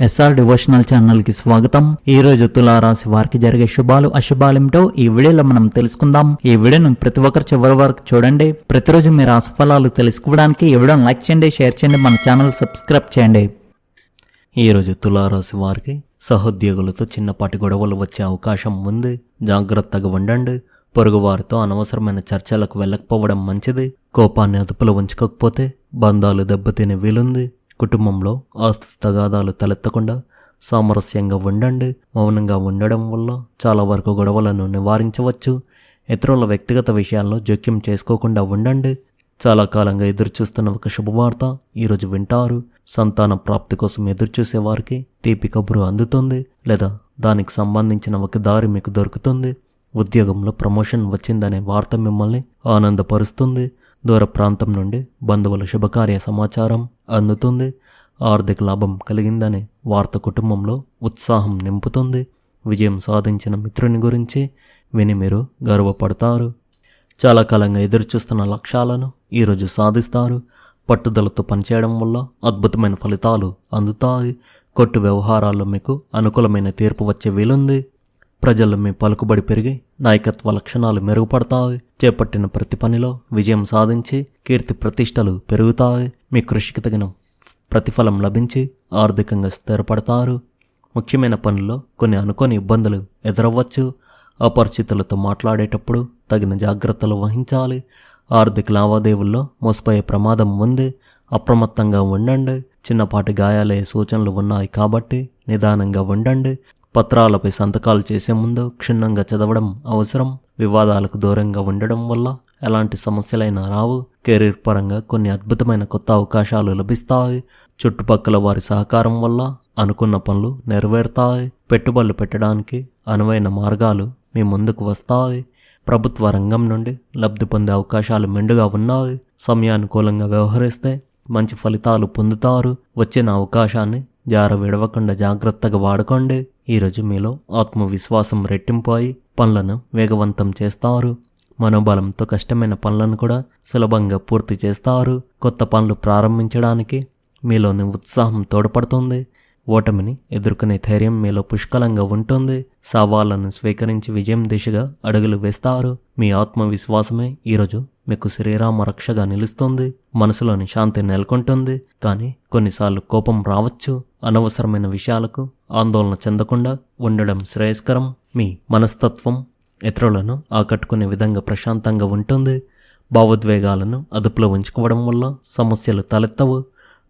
SR devotional ఛానల్కి స్వాగతం. ఈ రోజు తులారాశి వారికి జరిగే శుభాలు అశుభాలేమిటో ఈ వీడియోలో మనం తెలుసుకుందాం. ఈ వీడియోను ప్రతి ఒక్కరు చివరి వరకు చూడండి. ప్రతిరోజు మీ రాశి ఫలాలు తెలుసుకోవడానికి ఈ వీడియోను లైక్ చేయండి షేర్ చేయండి మన ఛానల్ సబ్స్క్రైబ్ చేయండి. ఈ రోజు తులారాశి వారికి సహోద్యోగులతో చిన్నపాటి గొడవలు వచ్చే అవకాశం ఉంది. జాగ్రత్తగా ఉండండి. పొరుగువారితో అనవసరమైన చర్చలకు వెళ్ళకపోవడం మంచిది. కోపాన్ని అదుపులో ఉంచుకోకపోతే బంధాలు దెబ్బతినే వీలుంది. కుటుంబంలో ఆస్తి తగాదాలు తలెత్తకుండా సామరస్యంగా ఉండండి మౌనంగా ఉండడం వల్ల చాలా వరకు గొడవలను నివారించవచ్చు. ఇతరుల వ్యక్తిగత విషయాల్లో జోక్యం చేసుకోకుండా ఉండండి. చాలా కాలంగా ఎదురుచూస్తున్న ఒక శుభవార్త ఈరోజు వింటారు. సంతాన ప్రాప్తి కోసం ఎదురుచూసే వారికి తీపి కబురు అందుతుంది లేదా దానికి సంబంధించిన ఒక దారి మీకు దొరుకుతుంది. ఉద్యోగంలో ప్రమోషన్ వచ్చిందనే వార్త మిమ్మల్ని ఆనందపరుస్తుంది. దూర ప్రాంతం నుండి బంధువుల శుభకార్య సమాచారం అందుతుంది. ఆర్థిక లాభం కలిగిందనే వార్త కుటుంబంలో ఉత్సాహం నింపుతుంది. విజయం సాధించిన మిత్రుని గురించి విని మీరు గర్వపడతారు. చాలా కాలంగా ఎదురుచూస్తున్న లక్ష్యాలను ఈరోజు సాధిస్తారు. పట్టుదలతో పనిచేయడం వల్ల అద్భుతమైన ఫలితాలు అందుతాయి. కొట్టు వ్యవహారాల్లో మీకు అనుకూలమైన తీర్పు వచ్చే వీలుంది. ప్రజల్లో మీ పలుకుబడి పెరిగి నాయకత్వ లక్షణాలు మెరుగుపడతాయి. చేపట్టిన ప్రతి పనిలో విజయం సాధించి కీర్తి ప్రతిష్టలు పెరుగుతాయి. మీ కృషికి తగిన ప్రతిఫలం లభించి ఆర్థికంగా స్థిరపడతారు. ముఖ్యమైన పనుల్లో కొన్ని అనుకోని ఇబ్బందులు ఎదురవ్వచ్చు. అపరిచితులతో మాట్లాడేటప్పుడు తగిన జాగ్రత్తలు వహించాలి. ఆర్థిక లావాదేవీల్లో మోసపోయే ప్రమాదం ఉంది. అప్రమత్తంగా ఉండండి. చిన్నపాటి గాయాలయ్యే సూచనలు ఉన్నాయి కాబట్టి నిదానంగా ఉండండి. పత్రాలపై సంతకాలు చేసే ముందు క్షుణ్ణంగా చదవడం అవసరం. వివాదాలకు దూరంగా ఉండడం వల్ల ఎలాంటి సమస్యలైనా రావు. కెరీర్ పరంగా కొన్ని అద్భుతమైన కొత్త అవకాశాలు లభిస్తాయి. చుట్టుపక్కల వారి సహకారం వల్ల అనుకున్న పనులు నెరవేరుతాయి. పెట్టుబడులు పెట్టడానికి అనువైన మార్గాలు మీ ముందుకు వస్తాయి. ప్రభుత్వ రంగం నుండి లబ్ధి పొందే అవకాశాలు మెండుగా ఉన్నాయి. సమయానుకూలంగా వ్యవహరిస్తే మంచి ఫలితాలు పొందుతారు. వచ్చిన అవకాశాన్ని జార విడవకుండా జాగ్రత్తగా వాడుకోండి. ఈరోజు మీలో ఆత్మవిశ్వాసం రెట్టింపు అయి పనులను వేగవంతం చేస్తారు. మనోబలంతో కష్టమైన పనులను కూడా సులభంగా పూర్తి చేస్తారు. కొత్త పనులు ప్రారంభించడానికి మీలోని ఉత్సాహం తోడ్పడుతుంది. ఓటమిని ఎదుర్కొనే ధైర్యం మీలో పుష్కలంగా ఉంటుంది. సవాళ్ళను స్వీకరించి విజయం దిశగా అడుగులు వేస్తారు. మీ ఆత్మవిశ్వాసమే ఈరోజు మీకు శ్రీరామ రక్షగా నిలుస్తుంది. మనసులోని శాంతి నెలకొంటుంది. కానీ కొన్నిసార్లు కోపం రావచ్చు. అనవసరమైన విషయాలకు ఆందోళన చెందకుండా ఉండడం శ్రేయస్కరం. మీ మనస్తత్వం ఇతరులను ఆకట్టుకునే విధంగా ప్రశాంతంగా ఉంటుంది. భావోద్వేగాలను అదుపులో ఉంచుకోవడం వల్ల సమస్యలు తలెత్తవు.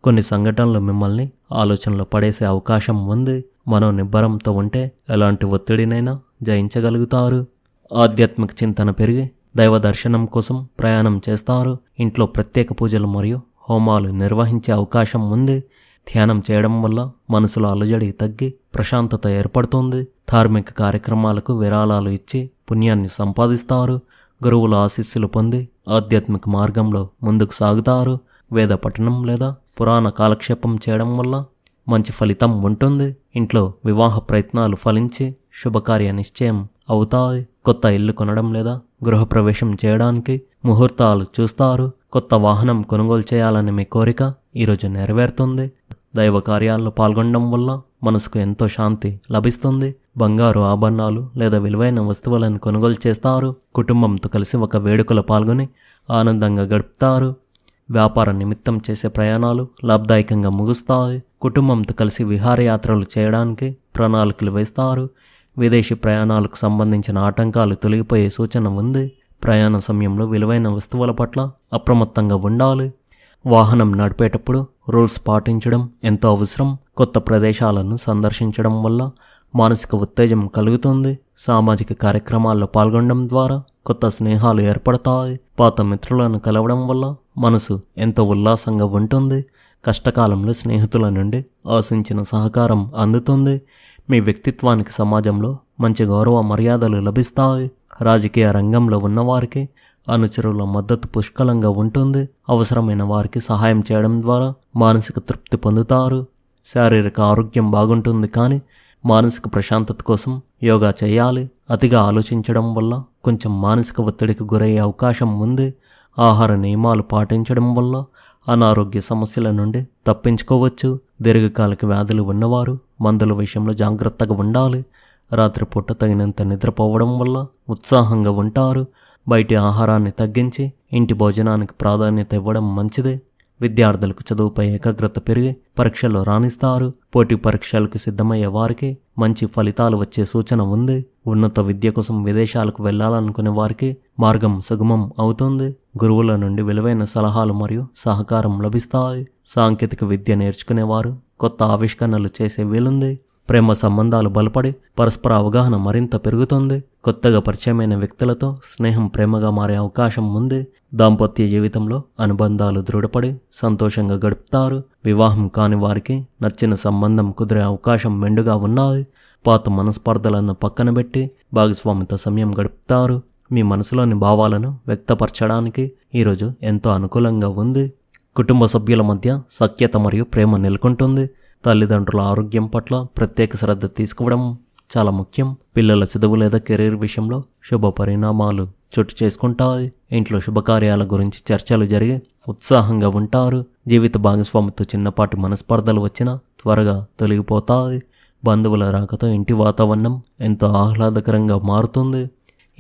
కొన్ని సంఘటనలు మిమ్మల్ని ఆలోచనలో పడేసే అవకాశం ఉంది. మనో నిబ్బరంతో ఉంటే ఎలాంటి ఒత్తిడినైనా జయించగలుగుతారు. ఆధ్యాత్మిక చింతన పెరిగి దైవ దర్శనం కోసం ప్రయాణం చేస్తారు. ఇంట్లో ప్రత్యేక పూజలు మరియు హోమాలు నిర్వహించే అవకాశం ఉంది. ధ్యానం చేయడం వల్ల మనసులో అలజడి తగ్గి ప్రశాంతత ఏర్పడుతుంది. ధార్మిక కార్యక్రమాలకు విరాళాలు ఇచ్చి పుణ్యాన్ని సంపాదిస్తారు. గురువుల ఆశీస్సులు పొంది ఆధ్యాత్మిక మార్గంలో ముందుకు సాగుతారు. వేద పఠనం లేదా పురాణ కాలక్షేపం చేయడం వల్ల మంచి ఫలితం ఉంటుంది. ఇంట్లో వివాహ ప్రయత్నాలు ఫలించి శుభకార్య నిశ్చయం అవుతాయి. కొత్త ఇల్లు కొనడం లేదా గృహప్రవేశం చేయడానికి ముహూర్తాలు చూస్తారు. కొత్త వాహనం కొనుగోలు చేయాలనే మీ కోరిక ఈరోజు నెరవేరుతుంది. దైవ కార్యాల్లో పాల్గొనడం వల్ల మనసుకు ఎంతో శాంతి లభిస్తుంది. బంగారు ఆభరణాలు లేదా విలువైన వస్తువులను కొనుగోలు చేస్తారు. కుటుంబంతో కలిసి ఒక వేడుకలో పాల్గొని ఆనందంగా గడుపుతారు. వ్యాపార నిమిత్తం చేసే ప్రయాణాలు లాభదాయకంగా ముగుస్తాయి. కుటుంబంతో కలిసి విహారయాత్రలు చేయడానికి ప్రణాళికలు వేస్తారు. విదేశీ ప్రయాణాలకు సంబంధించిన ఆటంకాలు తొలగిపోయే సూచన ఉంది. ప్రయాణ సమయంలో విలువైన వస్తువుల పట్ల అప్రమత్తంగా ఉండాలి. వాహనం నడిపేటప్పుడు రూల్స్ పాటించడం ఎంతో అవసరం? కొత్త ప్రదేశాలను సందర్శించడం వల్ల మానసిక ఉత్తేజం కలుగుతుంది. సామాజిక కార్యక్రమాల్లో పాల్గొనడం ద్వారా కొత్త స్నేహాలు ఏర్పడతాయి. పాత మిత్రులను కలవడం వల్ల మనసు ఎంతో ఉల్లాసంగా ఉంటుంది. కష్టకాలంలో స్నేహితుల నుండి ఆశించిన సహకారం అందుతుంది. మీ వ్యక్తిత్వానికి సమాజంలో మంచి గౌరవ మర్యాదలు లభిస్తాయి. రాజకీయ రంగంలో ఉన్నవారికి అనుచరుల మద్దతు పుష్కలంగా ఉంటుంది. అవసరమైన వారికి సహాయం చేయడం ద్వారా మానసిక తృప్తి పొందుతారు. శారీరక ఆరోగ్యం బాగుంటుంది కానీ మానసిక ప్రశాంతత కోసం యోగా చేయాలి. అతిగా ఆలోచించడం వల్ల కొంచెం మానసిక ఒత్తిడికి గురయ్యే అవకాశం ఉంది. ఆహార నియమాలు పాటించడం వల్ల అనారోగ్య సమస్యల నుండి తప్పించుకోవచ్చు. దీర్ఘకాలిక వ్యాధులు ఉన్నవారు మందుల విషయంలో జాగ్రత్తగా ఉండాలి. రాత్రిపూట తగినంత నిద్రపోవడం వల్ల ఉత్సాహంగా ఉంటారు. బయటి ఆహారాన్ని తగ్గించి ఇంటి భోజనానికి ప్రాధాన్యత ఇవ్వడం మంచిదే. విద్యార్థులకు చదువుపై ఏకాగ్రత పెరిగి పరీక్షల్లో రాణిస్తారు. పోటీ పరీక్షలకు సిద్ధమయ్యే వారికి మంచి ఫలితాలు వచ్చే సూచన ఉంది. ఉన్నత విద్య కోసం విదేశాలకు వెళ్ళాలనుకునే వారికి మార్గం సుగమం అవుతుంది. గురువుల నుండి విలువైన సలహాలు మరియు సహకారం లభిస్తాయి. సాంకేతిక విద్య నేర్చుకునేవారు కొత్త ఆవిష్కరణలు చేసే వీలుంది. ప్రేమ సంబంధాలు బలపడి పరస్పర అవగాహన మరింత పెరుగుతుంది. కొత్తగా పరిచయమైన వ్యక్తులతో స్నేహం ప్రేమగా మారే అవకాశం ఉంది. దాంపత్య జీవితంలో అనుబంధాలు దృఢపడి సంతోషంగా గడుపుతారు. వివాహం కాని వారికి నచ్చిన సంబంధం కుదిరే అవకాశం మెండుగా ఉన్నాయి. పాత మనస్పర్ధలను పక్కన పెట్టి భాగస్వామితో సమయం గడుపుతారు. మీ మనసులోని భావాలను వ్యక్తపరచడానికి ఈరోజు ఎంతో అనుకూలంగా ఉంది. కుటుంబ సభ్యుల మధ్య సఖ్యత మరియు ప్రేమ నెలకొంటుంది. తల్లిదండ్రుల ఆరోగ్యం పట్ల ప్రత్యేక శ్రద్ధ తీసుకోవడం చాలా ముఖ్యం. పిల్లల చదువు లేదా కెరీర్ విషయంలో శుభ పరిణామాలు చోటు చేసుకుంటాయి. ఇంట్లో శుభకార్యాల గురించి చర్చలు జరిగి ఉత్సాహంగా ఉంటారు. జీవిత భాగస్వామితో చిన్నపాటి మనస్పర్ధలు వచ్చినా త్వరగా తొలగిపోతాయి. బంధువుల రాకతో ఇంటి వాతావరణం ఎంతో ఆహ్లాదకరంగా మారుతుంది.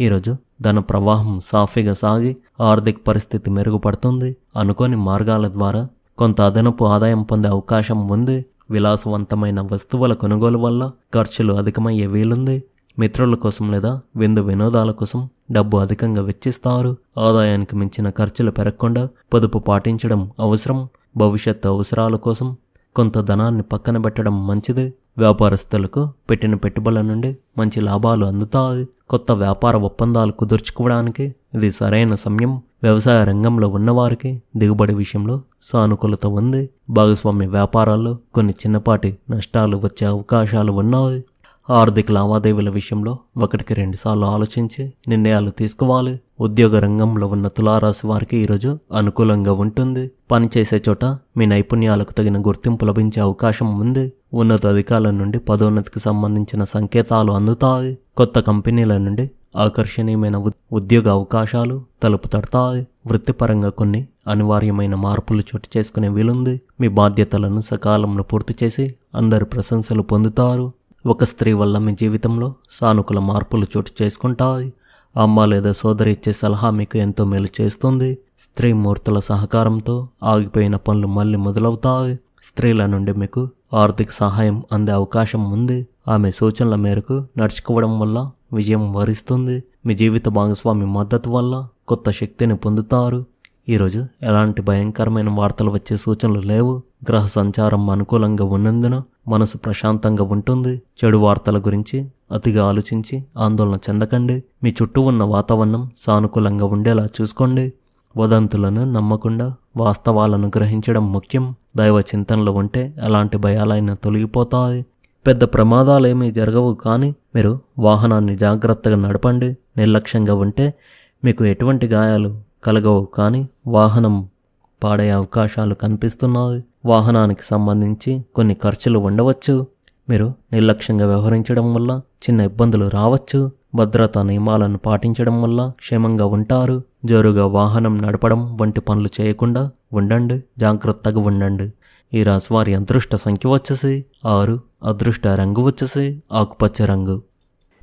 ఈరోజు ధన ప్రవాహం సాఫీగా సాగి ఆర్థిక పరిస్థితి మెరుగుపడుతుంది. అనుకోని మార్గాల ద్వారా కొంత అదనపు ఆదాయం పొందే అవకాశం ఉంది. విలాసవంతమైన వస్తువుల కొనుగోలు వల్ల ఖర్చులు అధికమయ్యే వీలుంది. మిత్రుల కోసం లేదా విందు వినోదాల కోసం డబ్బు అధికంగా వెచ్చిస్తారు. ఆదాయానికి మించిన ఖర్చులు పెరగకుండా పొదుపు పాటించడం అవసరం. భవిష్యత్తు అవసరాల కోసం కొంత ధనాన్ని పక్కన పెట్టడం మంచిది. వ్యాపారస్తులకు పెట్టిన పెట్టుబడుల నుండి మంచి లాభాలు అందుతాయి. కొత్త వ్యాపార ఒప్పందాలు కుదుర్చుకోవడానికి ఇది సరైన సమయం. వ్యవసాయ రంగంలో ఉన్నవారికి దిగుబడి విషయంలో సానుకూలత ఉంది. భాగస్వామ్య వ్యాపారాల్లో కొన్ని చిన్నపాటి నష్టాలు వచ్చే అవకాశాలు ఉన్నాయి. ఆర్థిక లావాదేవీల విషయంలో ఒకటికి రెండుసార్లు ఆలోచించి నిర్ణయాలు తీసుకోవాలి. ఉద్యోగ రంగంలో ఉన్న తులారాశి వారికి ఈరోజు అనుకూలంగా ఉంటుంది. పనిచేసే చోట మీ నైపుణ్యాలకు తగిన గుర్తింపు లభించే అవకాశం ఉంది. ఉన్నత అధికారుల నుండి పదోన్నతికి సంబంధించిన సంకేతాలు అందుతాయి. కొత్త కంపెనీల నుండి ఆకర్షణీయమైన ఉద్యోగ అవకాశాలు తలుపు తడతాయి. వృత్తిపరంగా కొన్ని అనివార్యమైన మార్పులు చోటు చేసుకునే వీలుంది. మీ బాధ్యతలను సకాలంలో పూర్తి చేసి అందరు ప్రశంసలు పొందుతారు. ఒక స్త్రీ వల్ల మీ జీవితంలో సానుకూల మార్పులు చోటు చేసుకుంటాయి. అమ్మ లేదా సోదరి ఇచ్చే సలహా మీకు ఎంతో మేలు చేస్తుంది. స్త్రీ మూర్తుల సహకారంతో ఆగిపోయిన పనులు మళ్ళీ మొదలవుతాయి. స్త్రీల నుండి మీకు ఆర్థిక సహాయం అందే అవకాశం ఉంది. ఆమె సూచనల మేరకు నడుచుకోవడం వల్ల విజయం వరిస్తుంది. మీ జీవిత భాగస్వామి మద్దతు వల్ల కొత్త శక్తిని పొందుతారు. ఈరోజు ఎలాంటి భయంకరమైన వార్తలు వచ్చే సూచనలు లేవు. గ్రహ సంచారం అనుకూలంగా ఉన్నందున మనసు ప్రశాంతంగా ఉంటుంది. చెడు వార్తల గురించి అతిగా ఆలోచించి ఆందోళన చెందకండి. మీ చుట్టూ ఉన్న వాతావరణం సానుకూలంగా ఉండేలా చూసుకోండి. వదంతులను నమ్మకుండా వాస్తవాలను గ్రహించడం ముఖ్యం. దైవ చింతనలో ఉంటే ఎలాంటి భయాలైనా తొలగిపోతాయి. పెద్ద ప్రమాదాలేమీ జరగవు కానీ మీరు వాహనాన్ని జాగ్రత్తగా నడపండి. నిర్లక్ష్యంగా ఉంటే మీకు ఎటువంటి గాయాలు కలగవు కానీ వాహనం పాడే అవకాశాలు కనిపిస్తున్నాయి. వాహనానికి సంబంధించి కొన్ని ఖర్చులు ఉండవచ్చు. మీరు నిర్లక్ష్యంగా వ్యవహరించడం వల్ల చిన్న ఇబ్బందులు రావచ్చు. భద్రతా నియమాలను పాటించడం వల్ల క్షేమంగా ఉంటారు. జోరుగా వాహనం నడపడం వంటి పనులు చేయకుండా ఉండండి. జాగ్రత్తగా ఉండండి. ఈ రాశి వారి అదృష్ట సంఖ్య వచ్చేసి ఆరు అదృష్ట రంగు వచ్చేసి ఆకుపచ్చ రంగు.